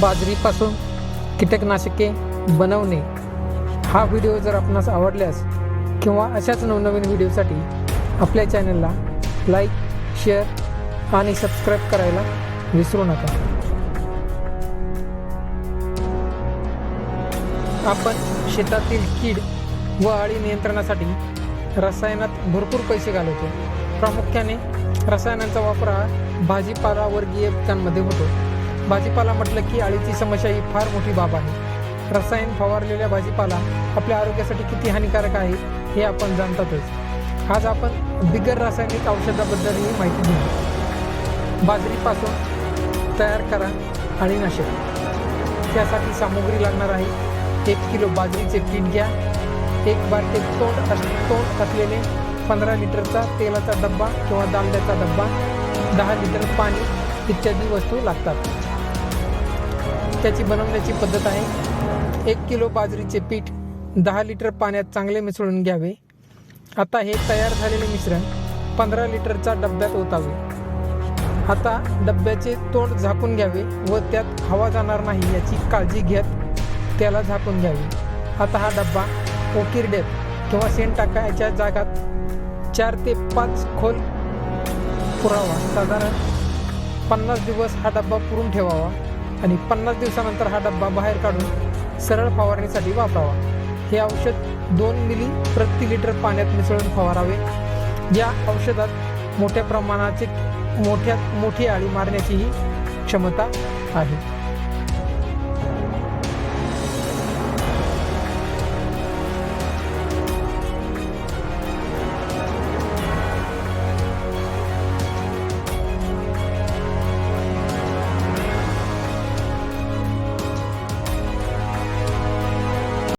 बाजरीपासून कीटकनाशके बनवणे हा व्हिडिओ जर आपणास आवडल्यास किंवा अशाच नवनवीन व्हिडिओसाठी आपल्या चॅनलला लाईक शेअर आणि सबस्क्राईब करायला विसरू नका. आपण शेतातील कीड व अळी नियंत्रणासाठी रसायनात भरपूर पैसे घालवतो. प्रामुख्याने रसायनांचा वापर हा भाजीपाला वर्गीय पिकांमध्ये होतो. भाजीपाला म्हटलं की अळीची समस्या ही फार मोठी बाब आहे. रसायन फवारलेल्या भाजीपाला आपल्या आरोग्यासाठी किती हानिकारक आहे हे आपण जाणतातच. आज आपण बिगर रासायनिक औषधाबद्दलही माहिती घेऊ. बाजरीपासून तयार करा अळीनाशक त्यासाठी सामुग्री लागणार आहे. एक किलो बाजरीचे पीठ घ्या. एक बारके तोंड अस तोंड असलेले पंधरा लिटरचा तेलाचा डब्बा किंवा दांड्याचा डब्बा दहा लिटर पाणी इत्यादी वस्तू लागतात. त्याची बनवण्याची पद्धत आहे. एक किलो बाजरीचे पीठ दहा लिटर पाण्यात चांगले मिसळून घ्यावे. आता हे तयार झालेले मिश्रण पंधरा लिटरच्या डब्यात ओतावे. आता डब्याचे तोंड झाकून घ्यावे व त्यात हवा जाणार नाही याची काळजी घेत त्याला झाकून घ्यावे. आता हा डब्बा ओकिरड्यात किंवा सेंट टाकायच्या जागात चार ते पाच खोल पुरावा. साधारण पन्नास दिवस हा डब्बा पुरून ठेवावा. आणि पन्नास दिवसानंतर हा डब्बा बाहेर काढून सरळ फवारणीसाठी वापरावा. हे औषध दोन मिली प्रति लिटर पाण्यात मिसळून फवारावे. या औषधात मोठ्या प्रमाणाचे मोठ्यात मोठी आळी मारण्याचीही क्षमता आहे.